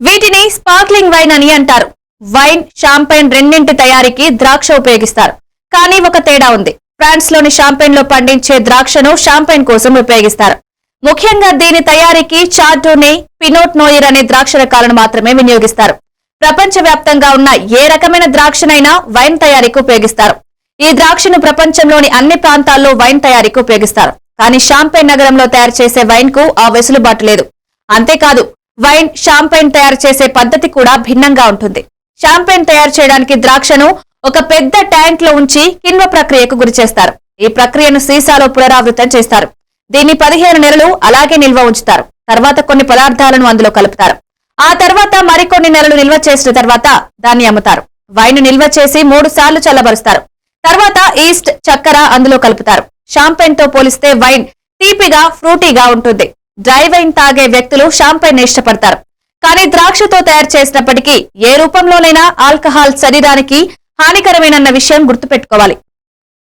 వీటిని sparkling wine అని అంటారు. వైన్ షాంపైన్ రెండింటి తయారీకి ద్రాక్ష ఉపయోగిస్తారు. కానీ ఒక తేడా ఉంది. ఫ్రాన్స్లోని షాంపైన్లో పండించే ద్రాక్షను షాంపైన్ కోసం ఉపయోగిస్తారు. ముఖ్యంగా దీని తయారీకి చార్డోనే పినోట్ నోయర్ అనే ద్రాక్ష రకాలను మాత్రమే వినియోగిస్తారు. ప్రపంచవ్యాప్తంగా ఉన్న ఏ రకమైన ద్రాక్షనైనా వైన్ తయారీకి ఉపయోగిస్తారు. ఈ ద్రాక్షను ప్రపంచంలోని అన్ని ప్రాంతాల్లో వైన్ తయారీకి ఉపయోగిస్తారు. కానీ షాంపైన్ నగరంలో తయారు చేసే వైన్కు ఆ వెసులుబాటు లేదు. అంతేకాదు వైన్ షాంపైన్ తయారు చేసే పద్ధతి కూడా భిన్నంగా ఉంటుంది. షాంపైన్ తయారు చేయడానికి ద్రాక్షను ఒక పెద్ద ట్యాంక్లో ఉంచి కిణ్వ ప్రక్రియకు గురి చేస్తారు. ఈ ప్రక్రియను సీసాలో పునరావృతం చేస్తారు. దీన్ని పదిహేను నెలలు అలాగే నిల్వ ఉంచుతారు. తర్వాత కొన్ని పదార్థాలను అందులో కలుపుతారు. ఆ తర్వాత మరికొన్ని నెలలు నిల్వ చేసిన తర్వాత దాన్ని అమ్ముతారు. వైన్ నిల్వ చేసి మూడు సార్లు చల్లబరుస్తారు. తర్వాత ఈస్ట్ చక్కెర అందులో కలుపుతారు. షాంపైన్తో పోలిస్తే వైన్ తీపిగా ఫ్రూటీగా ఉంటుంది. డ్రై వైన్ తాగే వ్యక్తులు షాంపైన్ ఇష్టపడతారు. కానీ ద్రాక్షతో తయారు చేసినప్పటికీ ఏ రూపంలోనైనా ఆల్కహాల్ శరీరానికి హానికరమేనన్న విషయం గుర్తుపెట్టుకోవాలి.